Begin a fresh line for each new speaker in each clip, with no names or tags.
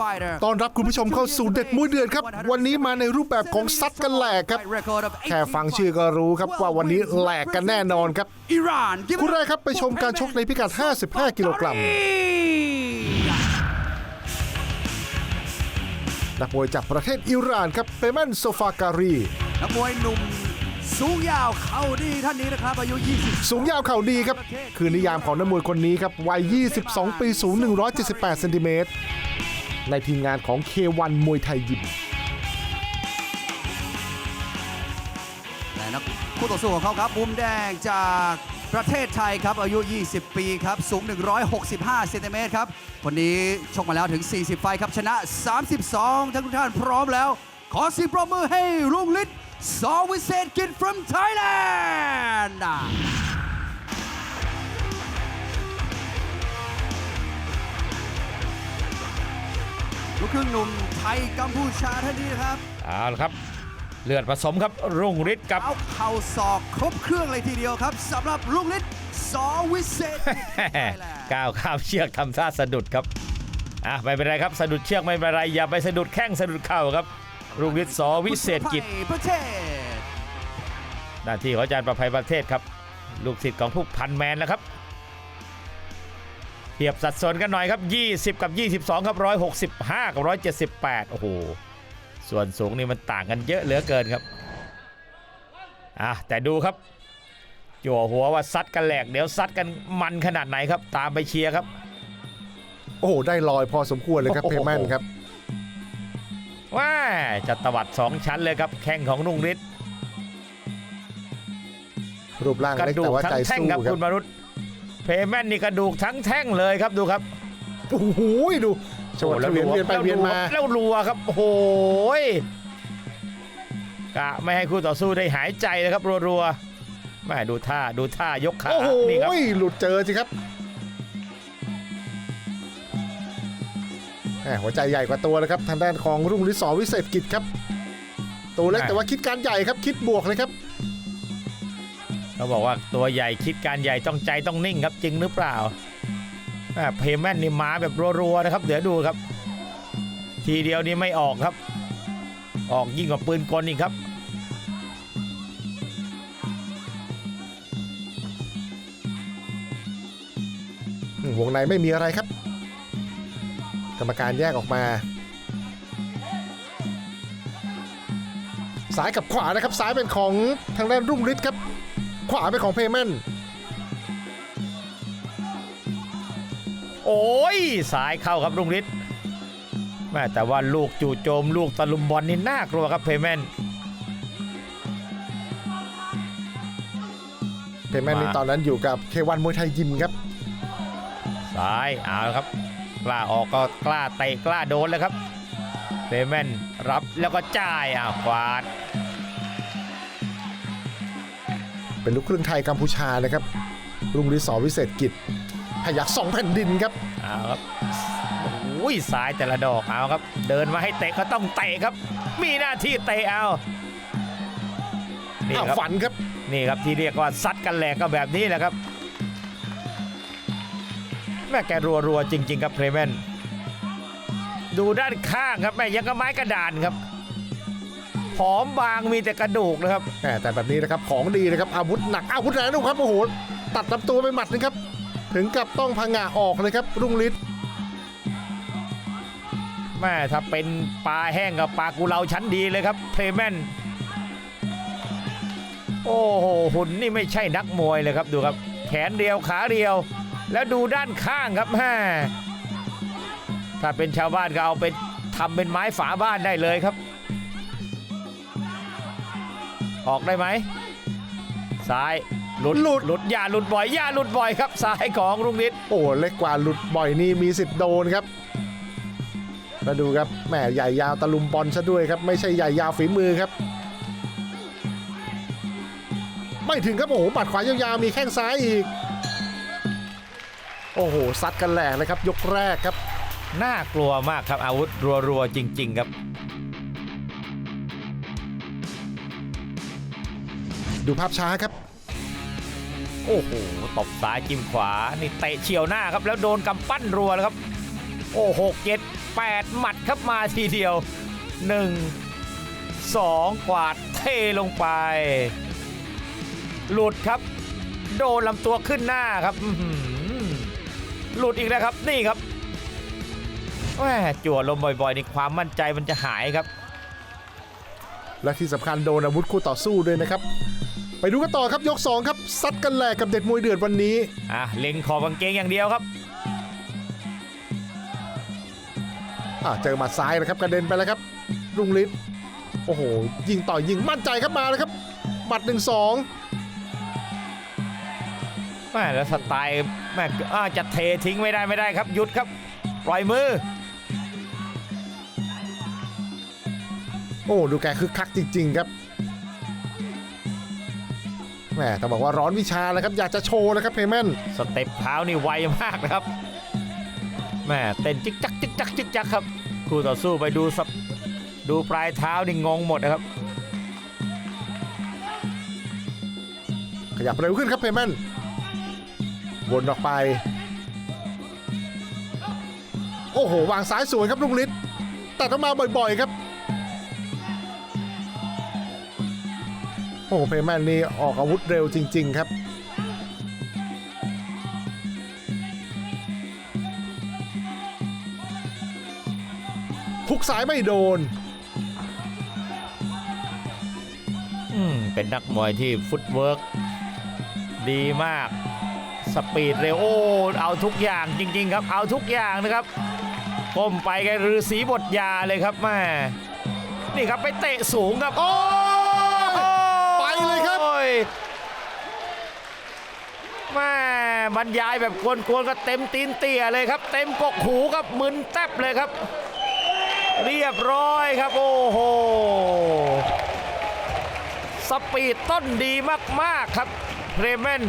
fighter
ต้อนรับคุณผู้ชมเข้าสู่เด็ดมวยเดือนครับ วันนี้มาในรูปแบบของซัดกันแหลกครับ แค่ฟังชื่อก็รู้ครับว่าวันนี้แหลกกันแน่นอนครับ
อิหร่าน
คู่แรกครับไปชมการชกในพิกัด 55 กิโลกรัมนักมวยจากประเทศอิหร่านครับเปแมนโซฟาการี
นักมวยหนุ่มสูงยาวเข่าดีท่านนี้นะครับอายุ 20
สูงยาวเข่าดีครับ คือนิยามของนักมวยคนนี้ครับวัย 22 ปีสูง 178เซนติเมตร ในทีมงานของ K1 มวยไทยยิม
และนักคู่ต่อสู้ของเขาครับมุมแดงจากประเทศไทยครับอายุ 20 ปีครับ สูง 165เซนติเมตรครับคนนี้ชกมาแล้วถึง 40 ไฟครับ ชนะ 32ท่านทุกท่านพร้อมแล้ว ขอเสียงปรบมือให้ลุงฤทธิ์สอวิเศษกิจ from Thailand ครึ่งหนุ่มไทยกัมพูชาท่านนี้นะครับ
เอาละครับ เลือดผสมครับรุ่งฤทธิ์กับ
เอาเข่าศอกครบเครื่องเลยทีเดียวครับสำหรับลุงฤทธิ์สอวิเศษ
ก้าวข้ามเชือกทำท่าสะดุดครับอะไม่เป็นไรครับสะดุดเชือกไม่เป็นไรอย่าไปสะดุดแข้งสะดุดเข่าครับรุ่งฤทธิ์สอวิเศษกิจ
ประเทศ
หน้าที่ของอาจารย์ประภัยประเทศครับ ลูกศิษย์ของผู้พันแมนนะครับ เทียบสัดส่วนกันหน่อยครับ 20 กับ 22 ครับ 165 กับ 178 โอ้โห ส่วนสูงนี่มันต่างกันเยอะเหลือเกินครับ อะ แต่ดูครับ จั่วหัวว่าซัดกันแหลก เดี๋ยวซัดกันมันขนาดไหนครับ ตามไปเชียร์ครับ
โอ้โห ได้ลอยพอสมควรเลยครับ
โอ้
เพ
โห
แมนครับ
ว้าจะตวัดสองชั้นเลยครับ แข้งของนุ่งฤทธิ์
รูปร่าง
กระ
เล็ก
ดู
แต่
ก
ว่า
ทั้
ใจ
งแท่ง
สู้
ครับ
ครั
คุ
บ
ณมรุษ เพย์แมนนี่กระดูกทั้งแท่งเลยครับดูครับ
โอ้โหดูชวด
โอ้
เฉวียนเวียนไปเวียนมา
แล้วรัวครับโอ้โหยกะไม่ให้คู่ต่อสู้ได้หายใจเลยครับรัวๆแม่ดูท่าดูท่ายกขา
โอ้โห
นี่ครับ
หลุดเจอสิครับแหมหัวใจใหญ่กว่าตัวเลยครับ ทางด้านของรุ่งฤทธิ์สอวิเศษกิจครับ ตัวเล็กแต่ว่าคิดการใหญ่ครับคิดบวกเลยครับ
เขาบอกว่าตัวใหญ่คิดการใหญ่ต้องใจต้องนิ่งครับจริงหรือเปล่าเพย์แมนนี่มาแบบรัวๆนะครับ เดี๋ยวดูครับ ทีเดียวนี่ไม่ออกครับ ออกยิ่งกว่าปืนกลอีกครับ
วงในไม่มีอะไรครับ กรรมการแยกออกมาซ้ายกับขวานะครับซ้ายเป็นของทางด้านรุ่งฤทธิ์ครับ ขวาเป็นของเพย์แมน
โอ้ยสายเข้าครับรุ่งฤทธิ์แม่แต่ว่าลูกจู่โจมลูกตะลุมบอลนี่น่ากลัวครับเพย์แมน
เพย์แมน
มา
นี่ตอนนั้นอยู่กับเควันมวยไทยยิมครับ
ซ้ายเอาละครับ กล้าออกก็กล้าเตะกล้าโดนเลยครับเพย์แมนรับแล้วก็จ่ายอะขวาด
เป็นลูกครึ่งไทยกัมพูชานะครับรุ่งฤทธิ์สอวิเศษกิจพยักสองแผ่นดินครับ
เอาครับโอ้ยซ้ายแต่ละดอกเอาครับ เดินมาให้เตะก็ต้องเตะครับ มีหน้าที่เตะเอานี่
อ้าว
ครับ
ฝันครับ
นี่ครับที่เรียกว่าซัดกันแหลกก็แบบนี้แหละครับแม่แกรัวๆจริง ๆ ครับเพลแมนดูด้านข้างครับแม่ยังกับไม้กระดานครับ ผอมบางมีแต่กระดูกนะครับ
แหมแต่แบบนี้นะครับของดีนะครับอาวุธหนักอาวุธแรงนะครับโอ้โหตัดลำตัวไปหมัดนะครับ ถึงกับต้องพังงาออกเลยครับรุ่งฤทธิ์
แม่ถ้าเป็นปลาแห้งกับปลากุเลาชั้นดีเลยครับเพลแมนโอ้โหหุ่นนี่ไม่ใช่นักมวยเลยครับดูครับ แขนเดียวขาเดียว แล้วดูด้านข้างครับแม่ถ้าเป็นชาวบ้านก็เอาไปทำเป็นไม้ฝาบ้านได้เลยครับ ออกได้ไหมซ้ายหลุดหลุด หลุดอย่าหลุดบ่อยอย่าหลุดบ่อยครับซ้ายของรุ่งฤทธิ์
โอ้เล็กกว่าหลุดบ่อยนี่มีสิทธิ์โดนครับมาดูครับแหมใหญ่ยาวตะลุมบอลซะด้วยครับไม่ใช่ใหญ่ยาวฝีมือครับ ไม่ถึงครับโอ้โหหมัดขวายาวๆมีแข้งซ้ายอีก โอ้โหซัดกันแหลกเลยครับ ยกแรกครับ
น่ากลัวมากครับอาวุธรัวๆจริง ๆ ครับ
ดูภาพช้าครับ
โอ้โหตบซ้ายจิ้มขวา นี่เตะเฉียวหน้าครับ แล้วโดนกำปั้นรัวแล้วครับ โอ้หกเจ็ดแปดหมัดครับมาทีเดียวหนึ่งสองกวาดเทลงไป หลุดครับ โดนลำตัวขึ้นหน้าครับอื้อหือหลุดอีกแล้วครับนี่ครับแหมจั่วลมบ่อยๆนี่ความมั่นใจมันจะหายครับ
และที่สำคัญโดนอาวุธคู่ต่อสู้ด้วยนะครับ ไปดูกันต่อครับยก 2 ครับซัดกันแหลกกับเด็ดมวยเดือดวันนี้
อะเล็งขอบกางเกงอย่างเดียวครับ
อะเจอหมัดซ้ายนะครับกระเด็นไปแล้วครับรุ่งฤทธิ์โอ้โหยิงต่อยยิงมั่นใจครับมาแล้วครับหมัดหนึ่งสอง
แม่แล้วสไตล์แม่อ่าจะเททิ้งไม่ได้ไม่ได้ครับหยุดครับปล่อยมือ
โอ้ดูแกคึกคักจริง ๆ ครับ แหมต้องบอกว่าร้อนวิชาแล้วครับ อยากจะโชว์นะครับเพย์แมน
สเต็ปเท้านี่ไวมากนะครับแม่เต้นจิกจักจิกจักจิกจักครับคู่ต่อสู้ไปดูสับดูปลายเท้านี่งงหมดนะครับ
ขยับเร็วขึ้นครับเพย์แมนวนออกไป โอ้โห วางซ้ายสวยครับลุงฤทธิ์แต่ต้องมาบ่อยๆครับ อ้โหเพแมนนี่ออกอาวุธเร็วจริง ๆ ครับทุกสายไม่โดน
อืม เป็นนักมวยที่ฟุตเวิร์กดีมาก สปีดเร็วโอ้เอาทุกอย่างจริง ๆ ครับ เอาทุกอย่างนะครับก้มไปแกฤาษีบทยาเลยครับแม่นี่ครับไปเตะสูงครับ โอ้
ไปเลยครับ
โอ้ยแม่บ รรยายแบบกวนๆก็เต็มตีนเตี่ยเลยครับ เต็มกกหูครับมึนแทบเลยครับ เรียบร้อยครับโอ้โหสปีดต้นดีมากๆครับเพรเมน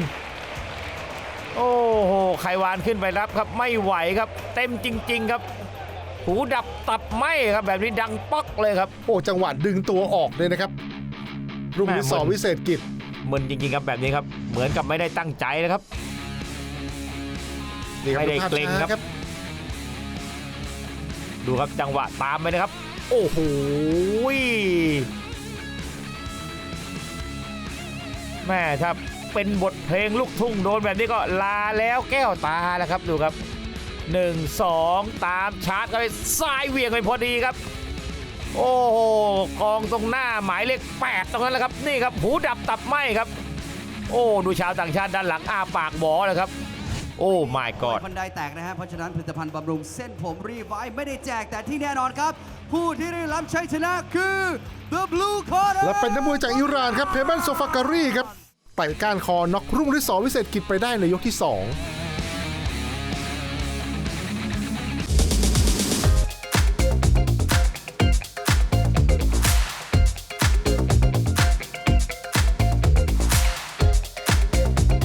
โอ้โหไขวานขึ้นไปรับครับไม่ไหวครับ เต็มจริง ๆครับ หูดับตับไหมครับแบบนี้ดังป๊อกเลยครับ
โอ้จังหวะดึงตัวออกเลยนะครับรุ่งฤทธิ์สอ
แม่มัน
วิเศษกิจ
มึนจริงๆครับแบบนี้ครับ เหมือนกับไม่ได้ตั้งใจนะครับ
นี่ครับ
ไม่ได้
ภาพ
เกรง
ช้า
ครับ
ครับ
ดูครับจังหวะตามไปนะครับ โอ้โหแม่ถ้าเป็นบทเพลงลูกทุ่งโดนแบบนี้ก็ลาแล้วแก้วตาแล้วครับดูครับ 1 2 ตามชาร์จก็ไปซ้ายเหวียงไปพอดีครับ โอ้โหกองตรงหน้าหมายเลข8ตรงนั้นแหละครับ นี่ครับหูดับตับไหมครับ โอ้ดูชาวต่างชาติด้านหลังอ้าปากบอเลยครับ โอ้ my god
คนใดแตกนะฮะ เพราะฉะนั้นผลิตภัณฑ์บำรุงเส้นผมรีไวท์ไม่ได้แจกแต่ที่แน่นอนครับ ผู้ที่ได้รับชัยชนะคือ The Blue Corner
และเป็นนักมวยจากอิหร่านครับเพเบนโซฟาการีครับไต่ก้านคอน็อกรุ่งฤทธิ์สอวิเศษกิจไปได้ในยกที่ 2